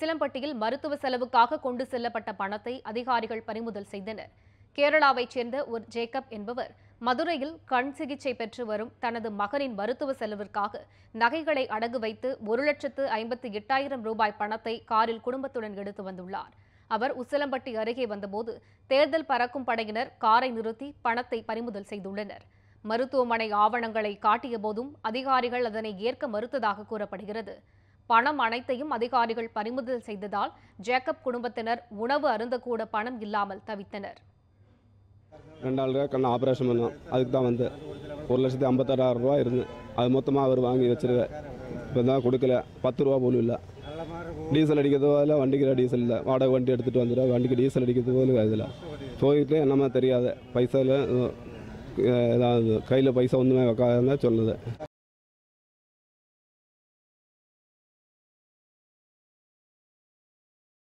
சிலம்பட்டியில் மருத்துவ செலவுக்காக கொண்டு செல்லப்பட்ட பணத்தை அதிகாரிகள் பறிமுதல் செய்தனர். கேரளாவைச் சேர்ந்த ஒரு ஜேக்கப் என்பவர் மதுரையில் கண் சிகிச்சை பெற்று வரும் தனது மகனின் மருத்துவ செலவிற்காக நகைகளை அடகு வைத்து ஒரு லட்சத்து ஐம்பத்தி எட்டாயிரம் ரூபாய் பணத்தை காரில் குடும்பத்துடன் எடுத்து வந்துள்ளார். அவர் உசிலம்பட்டி அருகே வந்தபோது தேர்தல் பறக்கும் படையினர் காரை நிறுத்தி பணத்தை பறிமுதல் செய்துள்ளனர். மருத்துவமனை ஆவணங்களை காட்டிய போதும் அதிகாரிகள் அதனை ஏற்க மறுத்ததாக கூறப்படுகிறது. பணம் அனைத்தையும் அதிகாரிகள் பறிமுதல் செய்ததால் ஜேக்கப் குடும்பத்தினர் உணவு அருந்தக்கூட பணம் இல்லாமல் தவித்தனர். ரெண்டு நாள் கண்ணு ஆப்ரேஷன் பண்ணோம். அதுக்கு தான் வந்து ஒரு லட்சத்தி ஐம்பத்தாறாயிரம் ரூபா இருந்து அது மொத்தமாக அவர் வாங்கி வச்சிருவேன் இப்போ தான் கொடுக்கல. பத்து ரூபா போலும் இல்லை. டீசல் அடிக்கிறது இல்லை வண்டிக்கு டீசல் இல்லை. வாடகை வண்டி எடுத்துகிட்டு வந்துடும் வண்டிக்கு டீசல் அடிக்கிறது போல இதில். போயிட்டு என்னமா தெரியாது. பைசாவில் ஏதாவது கையில் பைசா ஒன்றுமே வைக்காதான் சொல்லுது.